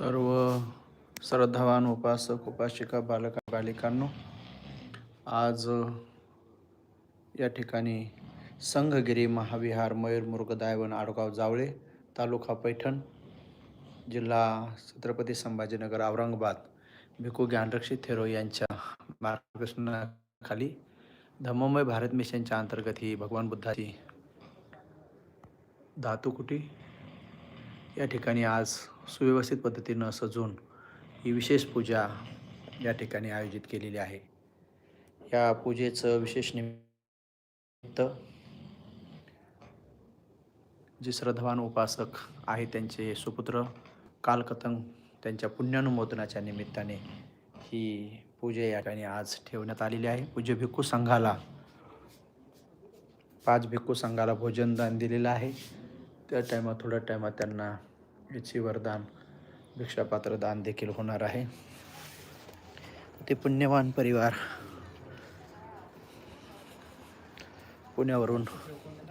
सर्व श्रद्धावान उपासक उपासिका बालका बालिकांनो आज या ठिकाणी संघगिरी महाविहार मयूर दायवन आडगाव जावळे तालुका पैठण जिल्हा छत्रपती संभाजीनगर औरंगाबाद भिकू ज्ञानरक्षित थेरो यांच्या मार्गदर्शनाखाली धम्ममय भारत मिशनच्या अंतर्गत ही भगवान बुद्धाची धातुकुटी या ठिकाणी आज सुव्यवस्थित पद्धतीनं सजून ही विशेष पूजा या ठिकाणी आयोजित केलेली आहे. या पूजेचं विशेष निमित्त जे श्रद्धावान उपासक आहे त्यांचे सुपुत्र कालकतंग त्यांच्या पुण्यानुमोदनाच्या निमित्ताने ही पूजा या ठिकाणी आज ठेवण्यात आलेली आहे. पूज्य भिक्खू संघाला पाच भिक्खू संघाला भोजनदान दिलेलं आहे. त्या टायमात थोड्या टायमात त्यांना याची वरदान भिक्षापात्र दान देखील होणार आहे. ते पुण्यवान परिवार पुण्यावरून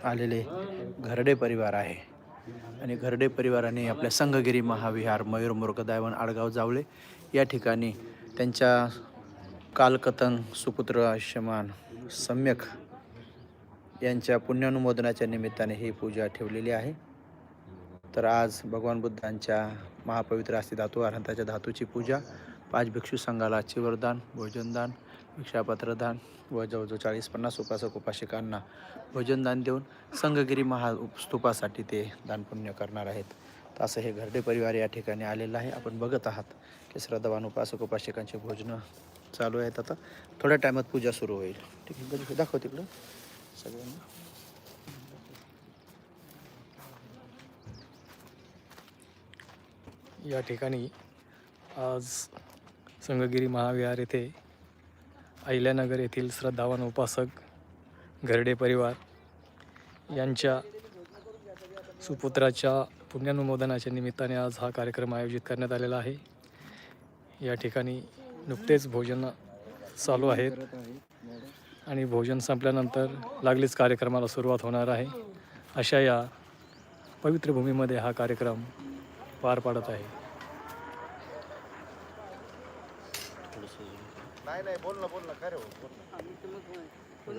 आलेले घरडे परिवार आहे. आणि घरडे परिवाराने आपल्या संघगिरी महाविहार मयूर मुर्गदायवन आडगाव जावळे या ठिकाणी त्यांच्या कालकथन सुपुत्र आयुष्यमान सम्यक यांच्या पुण्यानुमोदनाच्या निमित्ताने ही पूजा ठेवलेली आहे. तर आज भगवान बुद्धांच्या महापवित्र अस्ति धातू अरहंताच्या धातूची पूजा पाच भिक्षू संघाला चिवरदान भोजनदान भिक्षापत्रदान व जवळजवळ चाळीस पन्नास उपासक उपासिकांना भोजनदान देऊन संघगिरी महा स्तूपासाठी ते दानपुण्य करणार आहेत. तर असं हे घरडे परिवार या ठिकाणी आलेलं आहे. आपण बघत आहात की श्रद्धावान उपासक उपासिकांचे भोजनं चालू आहेत. आता थोड्या टायमात पूजा सुरू होईल. ठीक आहे दाखव तिकडं. सगळ्यांना. या ठिकाणी आज संगगिरी महाविहार येथे अहिल्यानगर येथील श्रद्धावान उपासक घरडे परिवार यांच्या सुपुत्राच्या पुण्यानुमोदनाच्या निमित्ताने आज हा कार्यक्रम आयोजित करण्यात आलेला आहे. या ठिकाणी नुकतेच भोजन चालू आहेत आणि भोजन संपल्यानंतर लागलीच कार्यक्रमाला सुरुवात होणार आहे. अशा या पवित्र भूमीमध्ये हा कार्यक्रम पार पाडत आहे.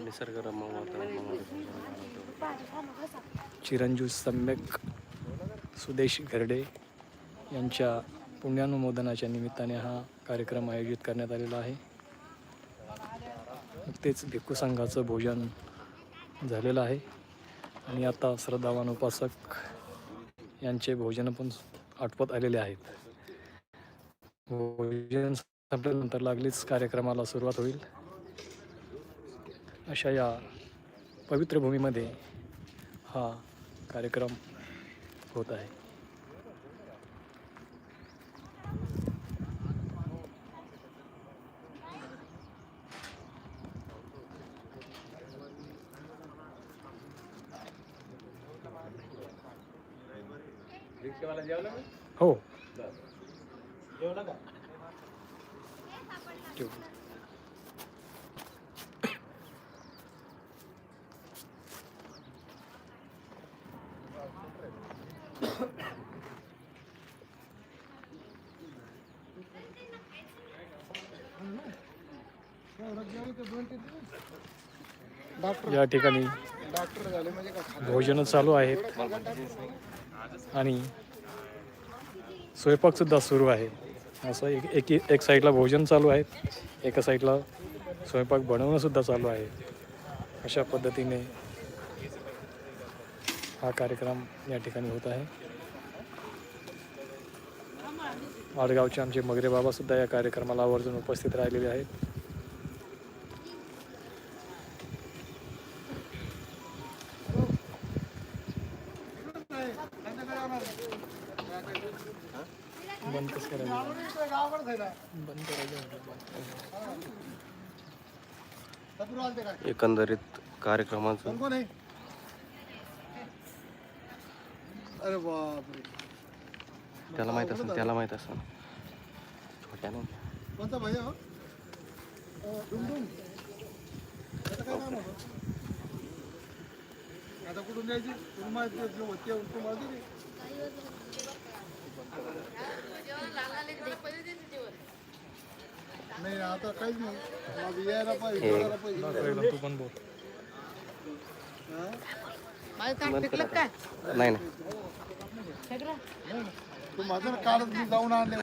निसर्गरम्य वातावरणामध्ये चिरंजीव सम्यक सुदेश घरडे यांच्या पुण्यानुमोदनाच्या निमित्ताने हा कार्यक्रम आयोजित करण्यात आलेला आहे. नुकतेच भिक्खू संघाचं भोजन झालेलं आहे. आणि आता श्रद्धावान उपासक यांचे भोजन पण आटपत आलेले आहेत. भोजन संपल्यानंतर लागलीच कार्यक्रमाला सुरुवात होईल. अशा या पवित्र भूमीमध्ये हा कार्यक्रम होत आहे. हो. या ठिकाणी भोजन चालू आहेत. आणि स्वयंपाकसुद्धा सुरू आहे. असं एक एक एक साईडला भोजन चालू आहे एका साईडला स्वयंपाक बनवणंसुद्धा चालू आहे. अशा पद्धतीने हा कार्यक्रम या ठिकाणी होत आहे. आडगावचे आमचे मगरे बाबासुद्धा या कार्यक्रमाला आवर्जून उपस्थित राहिलेले आहेत. बंद कसं करायचं एकंदरीत कार्यक्रमाचं. अरे बापरे त्याला माहीत असेल त्याला माहीत असेल. छोट्याने. कोणता भैया आता कुठून द्यायची तुम्ही माहिती होती उंटू माहिती नाही आता नाही. तू माझं काय काय? ना तू माझं काढत जाऊन आणले.